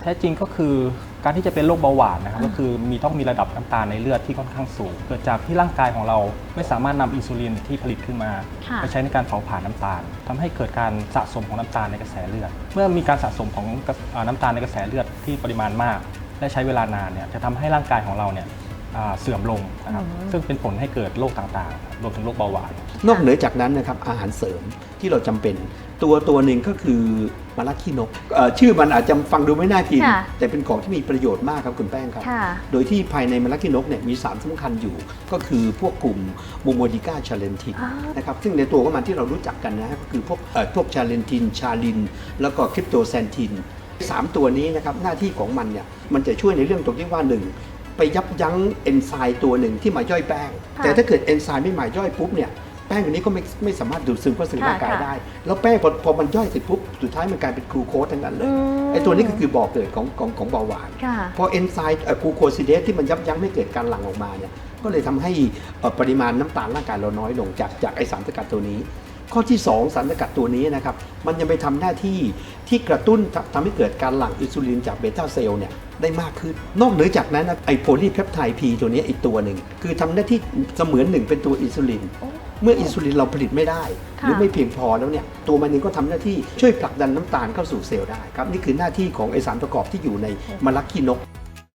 แท้จริงก็คือการที่จะเป็นโรคเบาหวานนะครับก็คือมีต้องมีระดับน้ำตาลในเลือดที่ค่อนข้างสูง เกิดจากที่ร่างกายของเราไม่สามารถนำอินซูลินที่ผลิตขึ้นมาค่ะ ไปใช้ในการเผาผลาญน้ำตาลทำให้เกิดการสะสมของน้ำตาลในกระแสเลือด เมื่อมีการสะสมของกระอ่าน้ำตาลในกระแสเลือดที่ปริมาณมาก และใช้เวลานานเนี่ยจะทำให้ร่างกายของเราเนี่ยอ่า เสื่อมลงนะครับอืมซึ่งเป็นผลให้เกิดโรคต่างๆ รวมถึงโรคเบาหวาน นอกเหนือจากนั้นนะครับอาหารเสริมที่เราจำเป็นตัวตัวหนึ่งก็คือมะระขี้นกเอ่อชื่อมันอาจจะฟังดูไม่น่ากินค่ะแต่เป็นของที่มีประโยชน์มากครับคุณแป้งครับค่ะโดยที่ภายในมะระขี้นกเนี่ยมีสารสำคัญอยู่ ก็คือพวกกลุ่มโมโมดิก้าชาเลนทินอ่านนะครับซึ่งในตัวของมันที่เรารู้จักกันนะฮะก็คือพวกเอ่อพวกชาเลนทิน ชาลิน แล้วก็คริปโตแซนทินสามตัวนี้นะครับหน้าที่ของมันเนี่ยมันจะช่วยในเรื่องตรงที่ว่าหนึ่ง ไปยับยั้งเอนไซม์ตัวหนึ่งที่มาย่อยแป้งค่ะแต่ถ้าเกิดเอนไซม์ไม่มาย่อยปุ๊บเนี่ยแป้งอันนี้ก็ไม่ไม่สามารถดูดซึมเข้าสู่ค่ะร่างกายค่ะได้ แล้วแป้งพอพอมันย่อยเสร็จปุ๊บสุดท้ายมันกลายเป็นกลูโคสทั้งนั้นเลยอืมไอ้ตัวนี้ก็คือบ่อเกิดของของของเบาหวานค่ะพอเอนไซม์กลูโคซิเดสที่มันยับยั้งไม่เกิดการหลั่งออกมาเนี่ยก็เลยทำให้เอ่อปริมาณน้ำตาลร่างกายเราน้อยลงจากจากไอสารสกัดตัวนี้ ข้อที่ 2 สารสกัดตัวนี้นะครับมันยังไปทำหน้าที่ที่กระตุ้นทำทำให้เกิดการหลั่งอินซูลินจากเบต้าเซลล์เนี่ยได้มากขึ้น นอกเหนือจากนั้นนะไอโพลีเพปไทด์พีตัวนี้อีกตัวหนึ่งคือทำหน้าที่เสมือนหนึ่งเป็นตัวอินซูลินโอ้เมื่ออินซูลินเราผลิตไม่ได้หค่ะรือไม่เพียงพอแล้วเนี่ยตัวมันเองก็ทำหน้าที่ช่วยผลักดันน้ำตาลเข้าสู่เซลล์ได้ครับนี่คือหน้าที่ของไอสารประกอบที่อยู่ในมะระขี้นก